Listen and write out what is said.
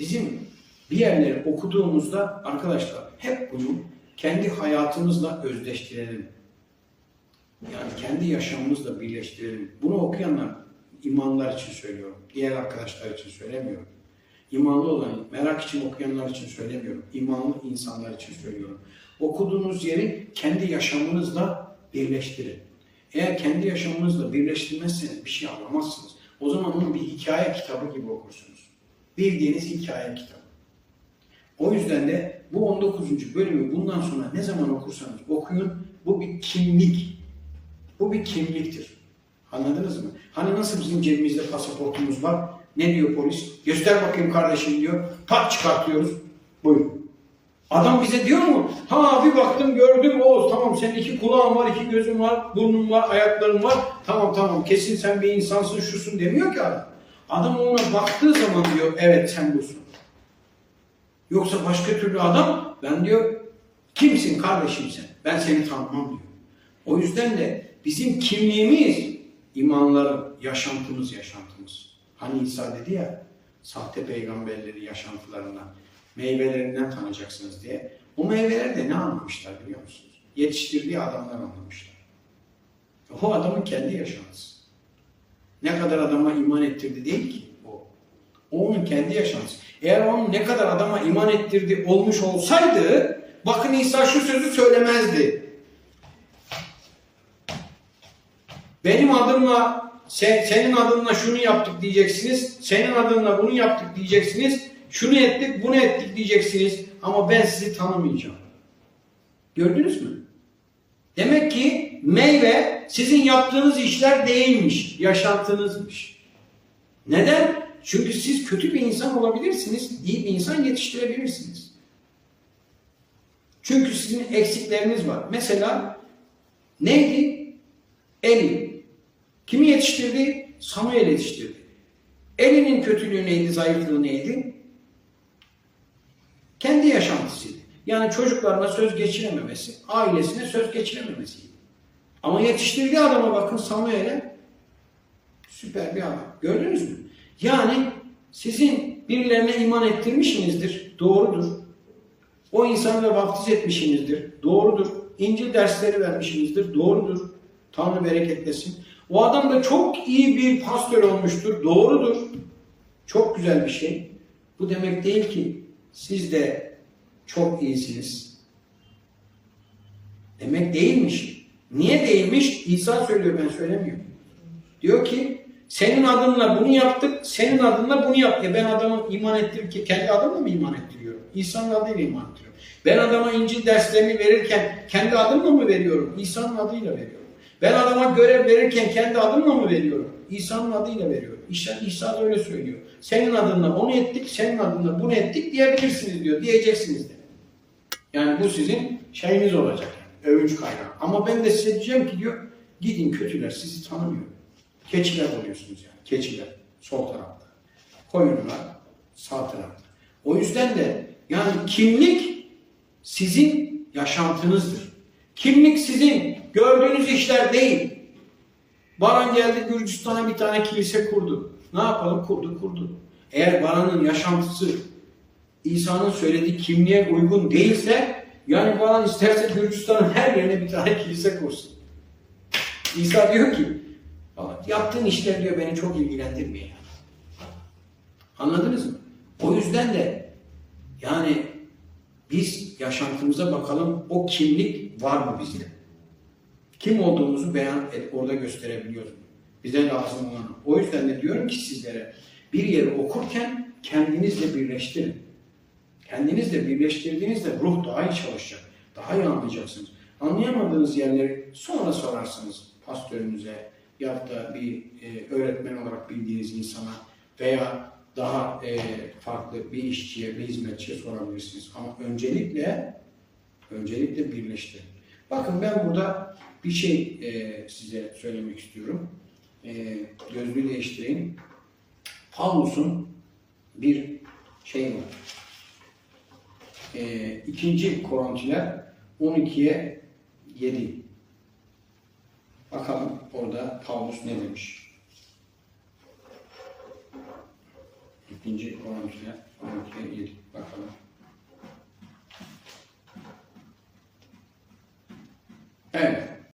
Bizim bir yerleri okuduğumuzda arkadaşlar hep bunu kendi hayatımızla özdeştirelim. Yani kendi yaşamımızla birleştirelim. Bunu okuyanlar imanlar için söylüyorum. Diğer arkadaşlar için söylemiyorum. İmanlı olan, merak için okuyanlar için söylemiyorum. İmanlı insanlar için söylüyorum. Okuduğunuz yeri kendi yaşamınızla birleştirin. Eğer kendi yaşamınızla birleştirmezseniz bir şey anlamazsınız. O zaman onu bir hikaye kitabı gibi okursunuz. Bildiğiniz hikaye kitabı. O yüzden de bu 19. bölümü bundan sonra ne zaman okursanız okuyun. Bu bir kimlik. Bu bir kimliktir. Anladınız mı? Hani nasıl bizim cebimizde pasaportumuz var? Ne diyor polis? Göster bakayım kardeşim diyor. Tak çıkartıyoruz. Buyurun. Adam bize diyor mu? Ha bir baktım gördüm Oğuz tamam senin iki kulağın var, iki gözün var, burnun var, ayakların var. Tamam tamam kesin sen bir insansın şusun demiyor ki adam. Adam ona baktığı zaman diyor evet sen busun. Yoksa başka türlü adam ben diyor kimsin kardeşim sen? Ben seni tanımam diyor. O yüzden de bizim kimliğimiz imanların yaşantımız yaşantımız. Hani İsa dedi ya sahte peygamberleri yaşantılarından meyvelerinden tanıyacaksınız diye. O meyveler de ne anlamışlar biliyor musunuz? Yetiştirdiği adamlar anlamışlar. O adamın kendi yaşantısı. Ne kadar adama iman ettirdi değil ki o. Onun kendi yaşantısı. Eğer onun ne kadar adama iman ettirdi olmuş olsaydı bakın İsa şu sözü söylemezdi. Benim adımla sen, senin adınla şunu yaptık diyeceksiniz. Senin adınla bunu yaptık diyeceksiniz. Şunu ettik, bunu ettik diyeceksiniz. Ama ben sizi tanımayacağım. Gördünüz mü? Demek ki meyve sizin yaptığınız işler değilmiş, yaşantınızmış. Neden? Çünkü siz kötü bir insan olabilirsiniz, iyi bir insan yetiştirebilirsiniz. Çünkü sizin eksikleriniz var. Mesela neydi? Eli. Kimi yetiştirdi? Samuel yetiştirdi. Eli'nin kötülüğü neydi, zayıflığı neydi? Kendi yaşantısıydı. Yani çocuklarına söz geçirememesi, ailesine söz geçirememesiydi. Ama yetiştirdiği adama bakın Samuel'e süper bir adam. Gördünüz mü? Yani sizin birilerine iman ettirmişsinizdir. Doğrudur. O insanları vaftiz etmişsinizdir. Doğrudur. İncil dersleri vermişsinizdir. Doğrudur. Tanrı bereketlesin. O adam da çok iyi bir pastör olmuştur. Doğrudur. Çok güzel bir şey. Bu demek değil ki siz de çok iyisiniz. Demek değilmiş. Niye değilmiş? İsa söylüyor ben söylemiyorum. Diyor ki senin adınla bunu yaptık, senin adınla bunu yap. Ya ben adamı iman ettirip ki kendi adımla mı iman ettiriyorum? İsa'nın adıyla iman ettiriyorum. Ben adama İncil derslerini verirken kendi adımla mı veriyorum? İsa'nın adıyla veriyorum. Ben adama görev verirken kendi adımla mı veriyorum? İsa'nın adıyla veriyorum. İsa, İsa da öyle söylüyor. Senin adınla onu ettik, senin adınla bunu ettik diyebilirsiniz diyor. Diyeceksiniz de. Yani bu sizin şeyiniz olacak. Övünç kaynağı. Ama ben de size diyeceğim ki diyor, gidin kötüler sizi tanımıyor. Keçiler oluyorsunuz yani. Keçiler sol tarafta. Koyunlar sağ tarafta. O yüzden de yani kimlik sizin yaşantınızdır. Kimlik sizin gördüğünüz işler değil. Baran geldi Gürcistan'a bir tane kilise kurdu. Ne yapalım? Kurdu kurdu. Eğer Baran'ın yaşantısı İsa'nın söylediği kimliğe uygun değilse yani Baran isterse Gürcistan'ın her yerine bir tane kilise kursun. İsa diyor ki yaptığın işler diyor beni çok ilgilendirmiyor. Anladınız mı? O yüzden de yani biz yaşantımıza bakalım o kimlik var mı bizde? Kim olduğumuzu beyan et, orada gösterebiliyoruz. Bize lazım olan. O yüzden de diyorum ki sizlere bir yeri okurken kendinizle birleştirin. Kendinizle birleştirdiğinizde ruh daha iyi çalışacak. Daha iyi anlayacaksınız. Anlayamadığınız yerleri sonra sorarsınız pastörünüze ya da bir e, öğretmen olarak bildiğiniz insana veya daha e, farklı bir işçiye, bir hizmetçiye sorabilirsiniz. Ama öncelikle öncelikle birleştirin. Bakın ben burada bir şey e, size söylemek istiyorum. E, gözlüğü değiştireyim. Paulus'un bir şey var. E, ikinci Korintiler 12'ye 7. Bakalım orada Paulus ne demiş. İkinci konumuza 12'ye girdik bakalım.